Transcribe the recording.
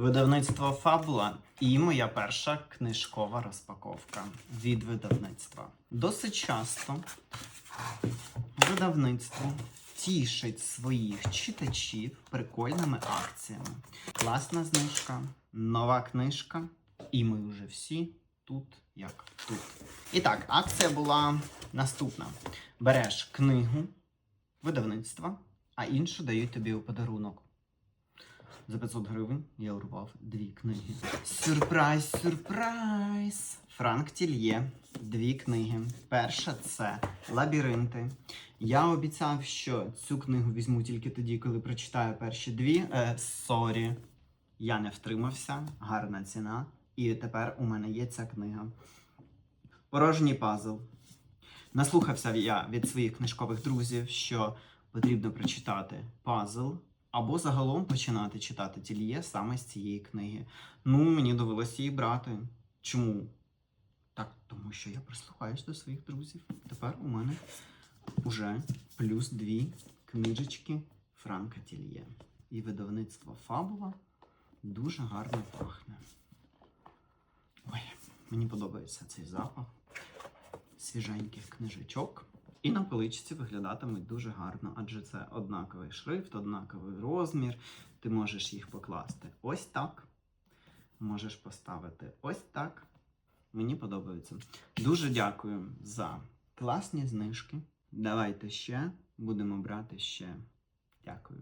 Видавництво Фабула і моя перша книжкова розпаковка від видавництва. Досить часто видавництво тішить своїх читачів прикольними акціями. Класна знижка, нова книжка, і ми вже всі тут як тут. І так, акція була наступна: береш книгу видавництва, а іншу дають тобі у подарунок. За 500 гривень я урвав дві книги. Сюрприз, сюрприз! Франк Тільє. Дві книги. Перша це Лабіринти. Я обіцяв, що цю книгу візьму тільки тоді, коли прочитаю перші дві. Е, сорі, я не втримався. Гарна ціна. І тепер у мене є ця книга. Порожній пазл. Наслухався я від своїх книжкових друзів, що потрібно прочитати пазл або загалом починати читати тільє саме з цієї книги. Ну, мені довелося її брати. Чому? Так, тому що я прислухаюсь до своїх друзів. Тепер у мене уже плюс дві книжечки Франка Тільє. І видавництво Фабула дуже гарно пахне. Ой, мені подобається цей запах свіженьких книжечок. І на поличці виглядатимуть дуже гарно, адже це однаковий шрифт, однаковий розмір. Ти можеш їх покласти ось так. Можеш поставити ось так. Мені подобається. Дуже дякую за класні знижки. Давайте ще будемо брати ще. Дякую.